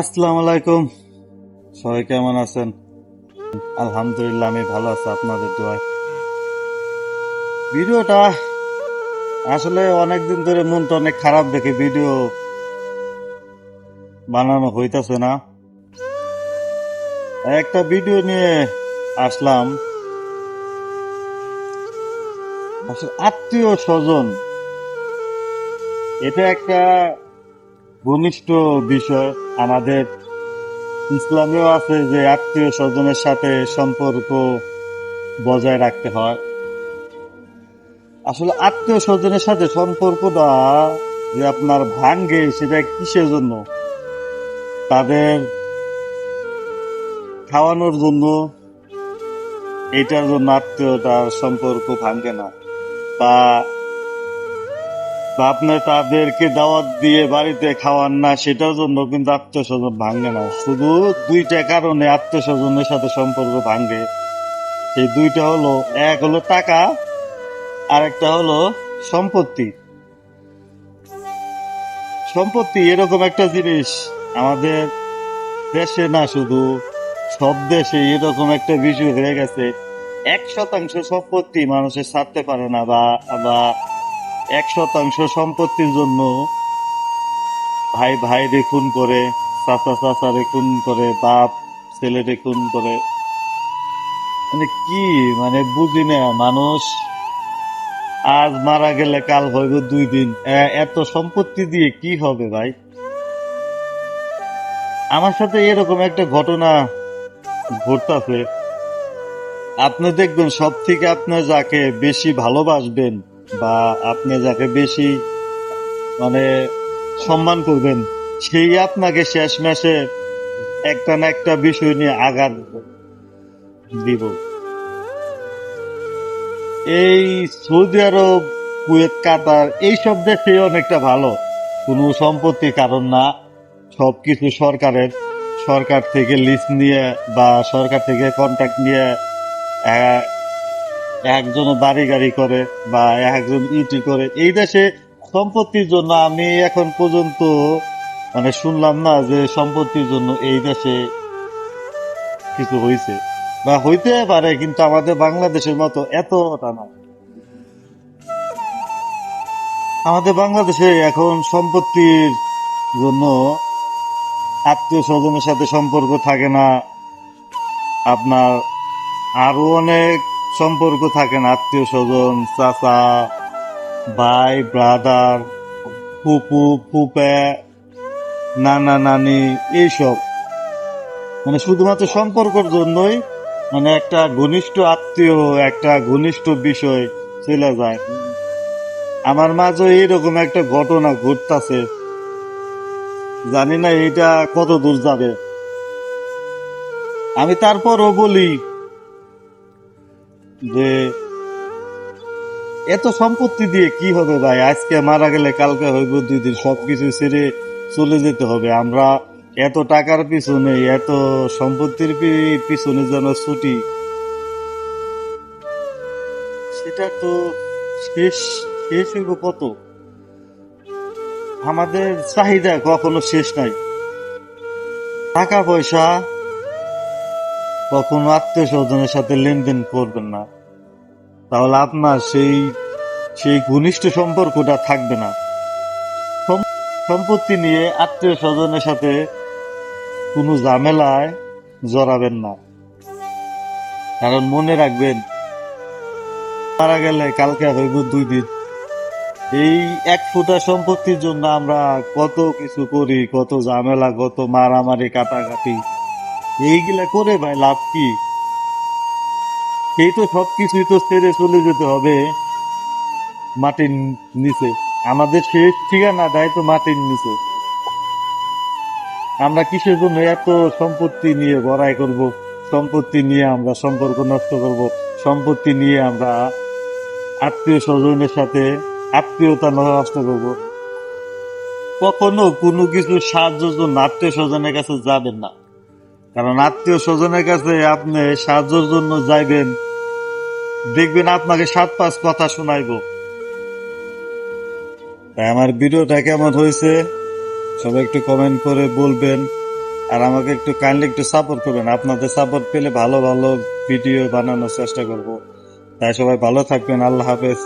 আসসালামু আলাইকুম। সবাই কেমন আছেন? আলহামদুলিল্লাহ, আমি ভালো আছি, আপনাদের দোয়ায়। ভিডিওটা আসলে অনেকদিন ধরে মনটা অনেক খারাপ দেখে ভিডিও বানানো হইতাছে না। একটা ভিডিও নিয়ে আসলাম। আসলে আত্মীয় স্বজন, এটা একটা ঘনিষ্ঠ বিষয় আমাদের ইসলামেও আছে যে আত্মীয় স্বজনের সাথে সম্পর্ক বজায় রাখতে হয়। আসলে আত্মীয় স্বজনের সাথে সম্পর্কটা যে আপনার ভাঙ্গে সেটা কিসের জন্য? তাদের খাওয়ানোর জন্য, এটার জন্য আত্মীয়তার সম্পর্ক ভাঙ্গে না। বা আপনি তাদেরকে দাওয়াত দিয়ে বাড়িতে খাওয়ান না, সেটার জন্য কিন্তু আত্মীয় স্বজন ভাঙ্গে না। শুধু দুইটা কারণে আত্মীয় স্বজনের সাথে সম্পর্ক ভাঙ্গে সেই দুইটা হলো, এক হলো টাকা আর একটা হলো সম্পত্তি। সম্পত্তি এরকম একটা জিনিস, আমাদের দেশে না শুধু, সব দেশে এরকম একটা বিষয় হয়ে গেছে। এক শতাংশ সম্পত্তি মানুষের ছাড়তে পারে না বা বা এক শতাংশ সম্পত্তির জন্য ভাই ভাই খুন করে, চাচা চাচা খুন করে, বাপ, ছেলে খুন করে। মানে কি? মানে বুঝি না, মানুষ আজ মারা গেলে কাল হইব দুই দিন। এত সম্পত্তি দিয়ে কি হবে ভাই? আমার সাথে এরকম একটা ঘটনা ঘটতেছে। আপনি দেখবেন সব থেকে আপনি যাকে বেশি ভালোবাসবেন বা আপনি যাকে বেশি মানে সম্মান করবেন, সেই আপনাকে শেষ মাসে একটা না একটা বিষয় নিয়ে আঘাত দিব। এই সৌদি আরব, কুয়েত, কাতার, এইসব দেশে অনেকটা ভালো। কোনো সম্পত্তির কারণ না। সব কিছু সরকারের। সরকার থেকে লিস্ট নিয়ে বা সরকার থেকে কন্ট্যাক্ট নিয়ে একজন বাড়ি গাড়ি করে বা একজন ইটি করে। এই দেশে সম্পত্তির জন্য আমি এখন পর্যন্ত মানে শুনলাম না যে সম্পত্তির জন্য এই দেশে কিছু হয়েছে বা হইতে পারে, কিন্তু আমাদের বাংলাদেশের মতো এতটা না। আমাদের বাংলাদেশে এখন সম্পত্তির জন্য আত্মীয় স্বজনের সাথে সম্পর্ক থাকে না। আপনার আরও অনেক সম্পর্ক থাকে না আত্মীয় স্বজন, চাচা, ভাই ব্রাদার ফুপু, ফুপে, নানা, নানি, এইসব। মানে শুধুমাত্র সম্পর্কর জন্যই মানে একটা ঘনিষ্ঠ আত্মীয়, একটা ঘনিষ্ঠ বিষয় চলে যায়। আমার মাঝে এইরকম একটা ঘটনা ঘটতাছে। জানি না এটা কত দূর যাবে। আমি তারপরও বলি যে এত সম্পত্তি দিয়ে কি হবে ভাই? আজকে মারা গেলে কালকে হইব দুই দিন। সবকিছু ছেড়ে চলে যেতে হবে। আমরা এত টাকার পিছনে, এত সম্পত্তির পিছনে যেন ছুটি, সেটা তো শেষ শেষ হইব কত? আমাদের চাহিদা কখনো শেষ নাই। টাকা পয়সা কখনো আত্মীয় স্বজনের সাথে লেনদেন করবেন না। তাহলে আপনার সেই সেই ঘনিষ্ঠ সম্পর্কটা থাকবে না। সম্পত্তি নিয়ে আত্মীয় স্বজনের সাথে কোনো ঝামেলায় জড়াবেন না। কারণ মনে রাখবেন, মারা গেলে কালকে হইব দুই দিন। এই এক ফুটা সম্পত্তির জন্য আমরা কত কিছু করি, কত ঝামেলা, কত মারামারি, কাটাকাটি। এইগুলা করে ভাই লাভ কি? এই তো সবকিছুই তো ছেড়ে চলে যেতে হবে মাটির নিচে। আমাদের শেষ ঠিকানাটাই তো মাটির নিচে। আমরা কিসের জন্য এত সম্পত্তি নিয়ে বড়াই করব? সম্পত্তি নিয়ে আমরা সম্পর্ক নষ্ট করব। সম্পত্তি নিয়ে আমরা আত্মীয় স্বজনের সাথে আত্মীয়তা নষ্ট করব। কখনো কোনো কিছু সাহায্য আত্মীয় স্বজনের কাছে যাবেন না। কারণ আত্মীয় স্বজনের কাছে আপনি সাহায্যের জন্য যাইবেন, দেখবেন আপনাকে সাত পাঁচ কথা শোনাইব। তাই আমার ভিডিওটা কেমন হয়েছে, সবাই একটু কমেন্ট করে বলবেন, আর আমাকে একটু কাইন্ডলি একটু সাপোর্ট করবেন। আপনাদের সাপোর্ট পেলে ভালো ভালো ভিডিও বানানোর চেষ্টা করব। তাই সবাই ভালো থাকবেন, আল্লাহ হাফেজ।